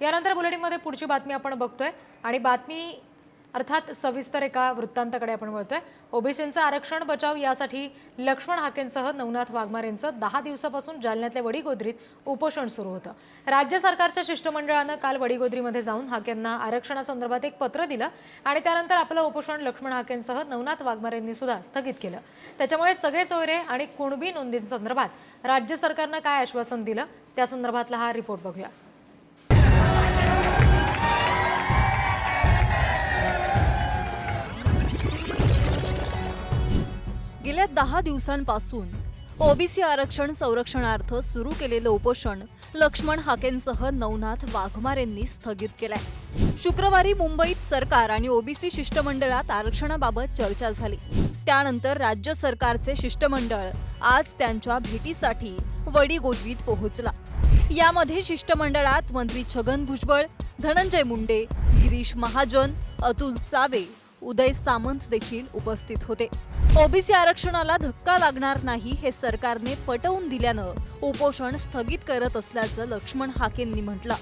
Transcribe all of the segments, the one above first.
यानंतर बुलेटिनमध्ये पुढची बातमी आपण बघतोय. आणि बातमी अर्थात सविस्तर एका वृत्तांताकडे आपण वळतोय. ओबीसींचं आरक्षण बचाव यासाठी लक्ष्मण हाकेंसह नवनाथ वाघमारेंचं दहा दिवसापासून जालन्यातल्या वडीगोद्रीत उपोषण सुरू होतं. राज्य सरकारच्या शिष्टमंडळानं काल वडीगोद्रीमध्ये जाऊन हाकेंना आरक्षणासंदर्भात एक पत्र दिलं आणि त्यानंतर आपलं उपोषण लक्ष्मण हाकेंसह नवनाथ वाघमारेंनी सुद्धा स्थगित केलं. त्याच्यामुळे सगळे सोयरे आणि कुणबी नोंदींसंदर्भात राज्य सरकारनं काय आश्वासन दिलं त्या संदर्भातला हा रिपोर्ट बघूया. गेल्या दहा दिवसांपासून ओबीसी आरक्षण संरक्षणार्थ सुरू केलेलं उपोषण लक्ष्मण हाकेंसह नवनाथ वाघमारेंनी स्थगित केलंय. शुक्रवारी मुंबईत सरकार आणि ओबीसी शिष्टमंडळात आरक्षणाबाबत चर्चा झाली. त्यानंतर राज्य सरकारचे शिष्टमंडळ आज त्यांच्या भेटीसाठी वडीगोद्रीत पोहोचला. यामध्ये शिष्टमंडळात मंत्री छगन भुजबळ धनंजय मुंडे गिरीश महाजन अतुल सावे उदय सामंत देखील उपस्थित होते. ओबीसी आरक्षणाला धक्का लागणार नाही हे सरकारने पटवून दिल्यानं उपोषण स्थगित करत असल्याचं लक्ष्मण हाकेंनी म्हटलं.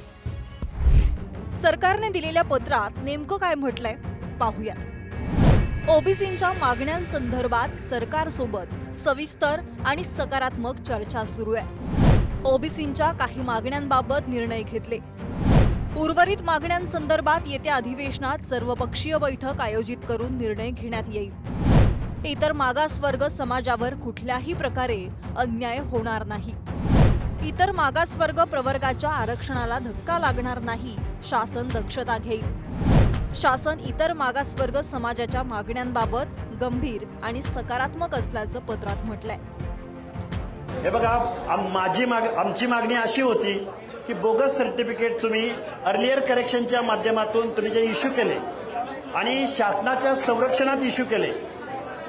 सरकारने दिलेल्या पत्रात नेमकं काय म्हटलंय? पाहूया ओबीसींच्या मागण्यांसंदर्भात सरकारसोबत सविस्तर आणि सकारात्मक चर्चा सुरू आहे. ओबीसींच्या काही मागण्यांबाबत निर्णय घेतले. उर्वरित मागण्यांसंदर्भात येत्या अधिवेशनात सर्वपक्षीय बैठक आयोजित करून निर्णय घेण्यात येईल. इतर मागासवर्ग समाजावर कुठल्याही प्रकारे अन्याय होणार नाही. इतर मागासवर्ग प्रवर्गाच्या आरक्षणाला धक्का लागणार नाही शासन दक्षता घेईल. शासन इतर मागासवर्ग समाजाच्या मागण्यांबाबत गंभीर आणि सकारात्मक असल्याचं पत्रात म्हटलंय. हे बघा आम- माझी माग आमची मागणी अशी होती की बोगस सर्टिफिकेट तुम्ही अर्लियर करेक्शनच्या माध्यमातून तुम्ही जे इश्यू केले आणि शासनाच्या संरक्षणात इश्यू केले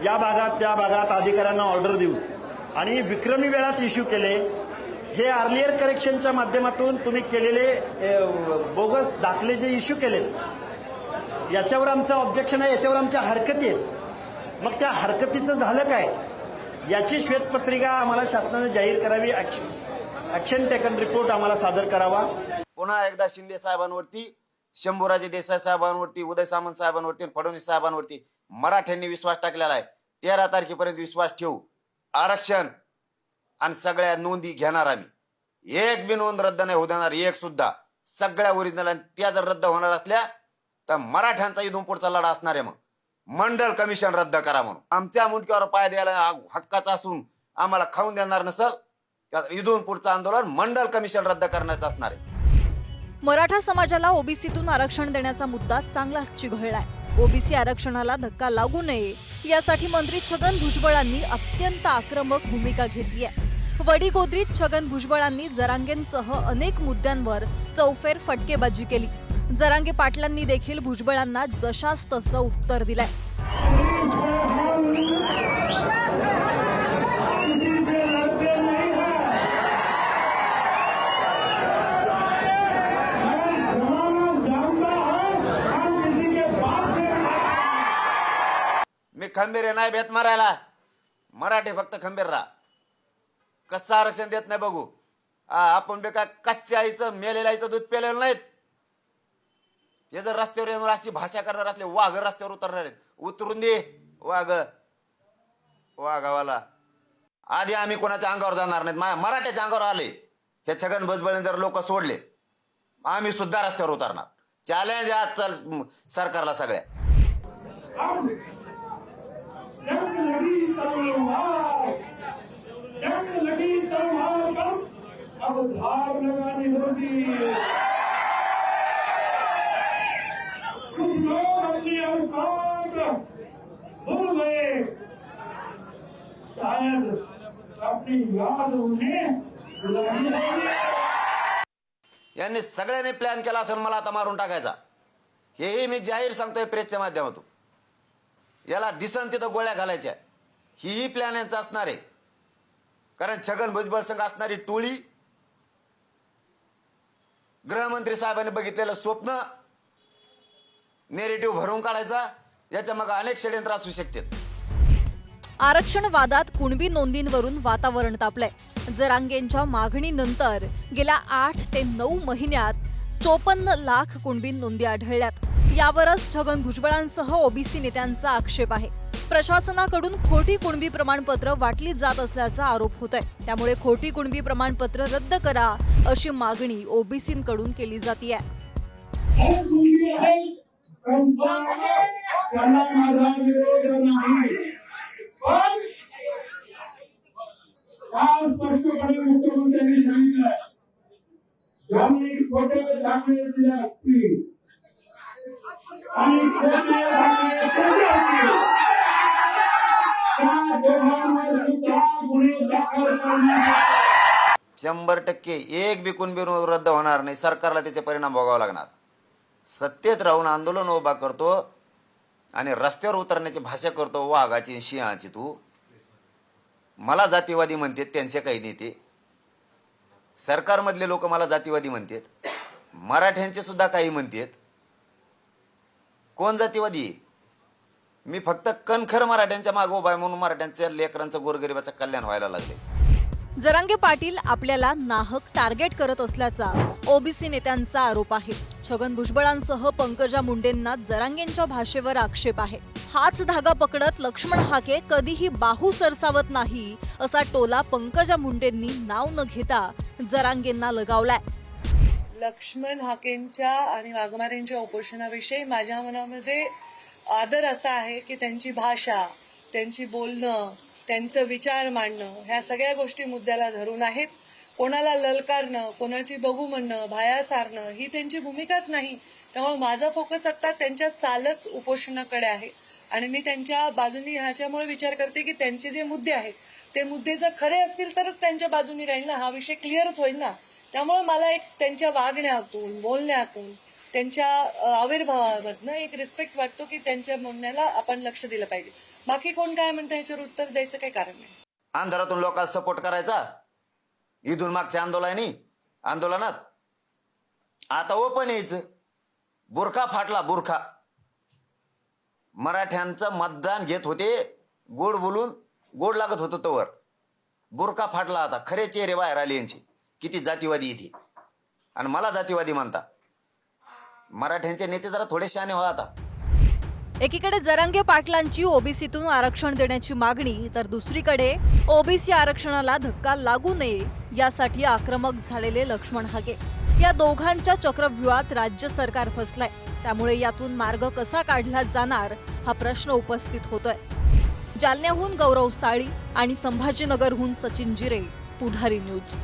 या भागात त्या भागात अधिकाऱ्यांना ऑर्डर देऊ आणि विक्रमी वेळात इश्यू केले हे अर्लियर करेक्शनच्या माध्यमातून तुम्ही केलेले बोगस दाखले जे इश्यू केलेत याच्यावर आमचं ऑब्जेक्शन आहे याच्यावर आमच्या हरकती आहेत. मग त्या हरकतीचं झालं काय? याची श्वेतपत्रिका आम्हाला शासनाने जाहीर करावी ऍक्शन टेकन रिपोर्ट आम्हाला सादर करावा. पुन्हा एकदा शिंदे साहेबांवरती शंभूराजे देसाई साहेबांवरती उदय सामंत साहेबांवरती फडणवीस साहेबांवरती मराठ्यांनी विश्वास टाकलेला आहे. तेरा तारखेपर्यंत विश्वास ठेवू. आरक्षण आणि सगळ्या नोंदी घेणार आम्ही. एक बी नोंद रद्द नाही होऊ देणार एक सुद्धा. सगळ्या ओरिजिनल आणि त्या जर रद्द होणार असल्या तर मराठ्यांचा इथून पुढचा लढा असणार आहे मग. मंडल कमिशन रद्द करा म्हणून. आमच्या मुंडक्यावर पाय द्यायला हक्काचा असून आम्हाला खाऊन देणार नसल इथून पुढचं आंदोलन मंडल कमिशन रद्द करण्याचं असणार आहे. मराठा समाजाला ओबीसीतून आरक्षण देण्याचा मुद्दा चांगलाच चिघळलाय ओबीसी आरक्षणाला धक्का लागू नये यासाठी मंत्री छगन भुजबळांनी अत्यंत आक्रमक भूमिका घेतली आहे. वडीगोद्रीत छगन भुजबळांनी जरांगेंसह अनेक मुद्द्यांवर चौफेर फटकेबाजी केली. जरांगे पाटलांनी देखील भुजबळांना जशास तसं उत्तर दिलंय. खंबीर नाही भेट मारायला. मराठी फक्त खंबीर राहा. कसं आरक्षण देत नाही बघू. आपण बेका कच्च्या आईचं मेलेल्या आईचं दूध पेलेलं नाहीत. हे जर रस्त्यावर येऊन अशी भाषा करणार असले वाघ रस्त्यावर उतरणार आहेत. उतरून दे वाघ. वाघावाला. आधी आम्ही कोणाच्या अंगावर जाणार नाहीत. मा- मराठ्याच्या अंगावर आले. हे छगन भुजबळने जर लोक सोडले आम्ही सुद्धा रस्त्यावर उतरणार. चॅलेंज आज चल सरकारला सगळ्या. जंग लगी तलवार कब अब धार लगानी होगी. कुछ लोग अपनी औकात भूल गए. शायद अपनी याद उन्हें लगी होगी. यांनी सगळ्यांनी प्लॅन केला असेल मला आता मारून टाकायचा. हेही मी जाहीर सांगतोय प्रेसच्या माध्यमातून. याला दिसन तिथं गोळ्या घालायच्या. हीही प्लॅन यांचा असणार आहे. कारण छगन भुजबळ संघ असणारी टोळी गृहमंत्री साहेबांनी बघितलेलं स्वप्न नेरेटिव्ह भरून काढायचा याच्या मग अनेक षडयंत्र असू शकतात. आरक्षण वादात कुणबी नोंदींवरून वातावरण तापलंय. जरांगेंच्या मागणीनंतर गेल्या आठ ते नऊ महिन्यात चोपन्न लाख कुणबी नोंदी आढळल्यात. यावरच छगन भुजबळांसह ओबीसी नेत्यांचा आक्षेप आहे. प्रशासनाकडून खोटी कुणबी प्रमाणपत्र वाटली जात असल्याचा आरोप होत आहे त्यामुळे खोटी कुणबी प्रमाणपत्र रद्द करा अशी मागणी ओबीसींकडून केली जाते हे शंभर टक्के एक बी बिरून रद्द होणार नाही. सरकारला त्याचे परिणाम भोगावे लागणार. सत्तेत राहून आंदोलन उभा करतो आणि रस्त्यावर उतरण्याची भाषा करतो वाघाची सिंहाची तू. मला जातीवादी म्हणतात त्यांचे काही नेते. सरकारमधले लोक मला जातीवादी म्हणतात. मराठ्यांचे सुद्धा काही म्हणतात. कोण जातीवादी? आहे? मी फक्त कणखर मराठ्यांच्या मागे उभा आहे म्हणून मराठ्यांच्या लेकरांचं गोरगरिबाचं कल्याण व्हायला लागले. जरांगे पाटील आपल्याला नाहक टार्गेट करत असल्याचा ओबीसी नेत्यांचा आरोप आहे. छगन भुजबळांसह पंकजा मुंडेंना जरांगेंच्या भाषेवर आक्षेप आहे. हाच धागा पकडत लक्ष्मण हाके कधीही बाहू सरसावत नाही असा टोला पंकजा मुंडेंनी नाव न घेता जरांगेंना लगावलाय. लक्ष्मण हाकेंच्या आणि वाघमारेंच्या उपोषणाविषयी माझ्या मनामध्ये आदर असा आहे की त्यांची भाषा त्यांची बोलणं त्यांचं विचार मांडणं ह्या सगळ्या गोष्टी मुद्द्याला धरून आहेत. कोणाला ललकारणं कोणाची बघू म्हणणं भाया सारणं ही त्यांची भूमिकाच नाही. त्यामुळे माझा फोकस आता त्यांच्या सालच उपोषणाकडे आहे. आणि मी त्यांच्या बाजूनी ह्याच्यामुळे विचार करते की त्यांचे जे मुद्दे आहेत ते मुद्दे जर खरे असतील तरच त्यांच्या बाजूनी राहील ना हा विषय क्लिअरच होईल ना. त्यामुळे मला एक त्यांच्या वागण्यातून बोलण्यातून त्यांच्या आविर्भावामधनं एक रिस्पेक्ट वाटतो की त्यांच्या म्हणण्याला आपण लक्ष दिलं पाहिजे. बाकी कोण काय म्हणतं ह्याच्यावर उत्तर द्यायचं काही कारण नाही. अंधारातून लोकांना सपोर्ट करायचा? इथून मागच्या आंदोलनी आंदोलनात? आता ओपन यायचं. बुरखा फाटला बुरखा. मराठ्यांचं मतदान घेत होते गोड बोलून गोड लागत होतं तवर. बुरखा फाटला आता खरे चेहरे बाहेर आले यांचे. किती जातीवादी इथे. आणि मला जातीवादी म्हणता. मराठ्यांचे नेते जरा थोडे शहाणे व्हा आता. एकीकडे जरांगे पाटलांची ओबीसीतून आरक्षण देण्याची मागणी तर दुसरीकडे ओबीसी आरक्षणाला धक्का लागू नये यासाठी आक्रमक झालेले लक्ष्मण हागे. या दोघांच्या चक्रव्यूहात राज्य सरकार फसलंय. त्यामुळे यातून मार्ग कसा काढला जाणार हा प्रश्न उपस्थित होतोय. जालन्याहून गौरव साळी आणि संभाजीनगरहून सचिन जिरे पुढारी न्यूज.